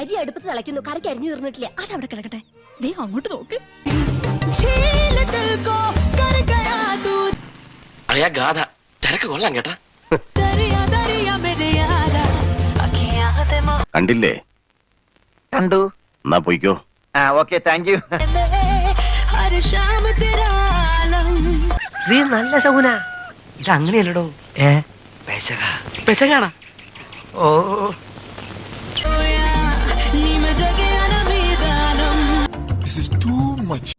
അരി അടുപ്പത്ത് തിളയ്ക്കുന്നു. കറിക്ക് അരിഞ്ഞു അത് അവിടെ കിടക്കട്ടെ. ദേ അങ്ങോട്ട് നോക്ക്. അറിയാ ഗാഥ. ചരക്ക് കൊള്ളാം കേട്ടാ. കണ്ടില്ലേ? കണ്ടു. എന്നാ പോയിക്കോ. ആ ഓക്കെ താങ്ക് യു നീ നല്ല ശകുന. ഇത് അങ്ങനെയല്ലടോ ഏ? പെശക. പെശകാണോ? ഓ. ഇസ് ടു മച്ച്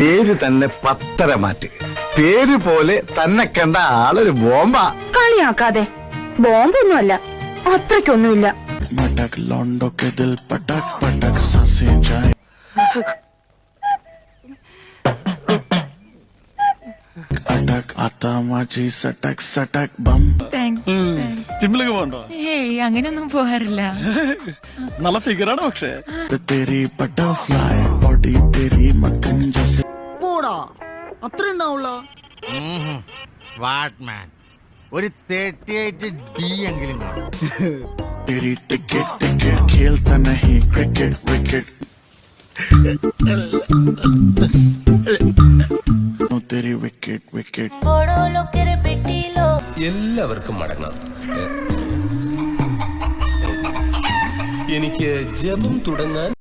പേര് തന്നെ പത്തര മാറ്റ്. പേര് പോലെ തന്നെ കണ്ട ആളൊരു ബോംബ. കളിയാക്കാതെ. ബോംബൊന്നുമല്ല അത്രക്കൊന്നുമില്ല അടക് അത്താ മാജി സടക് സടക് ബം सांसें जाए अटक आता माझी सटक सटक बम ജിമ്മിലൊക്കെ പോകണ്ടോ ഏയ് അങ്ങനെയൊന്നും പോകാറില്ല നല്ല ഫിഗറാണ് പക്ഷേ तेरी बटरफ्लाई बॉडी तेरी मक्खन जैसे വാട്ട്മാൻ ഒരു തേർട്ടി എയ്റ്റ് ഡി എങ്കിലും വേണം तेरी टिकट टिकट खेलता नहीं क्रिकेट विकेट नो तेरी विकेट विकेट എല്ലാവർക്കും മടങ്ങാം. എനിക്ക് ജപം തുടങ്ങാൻ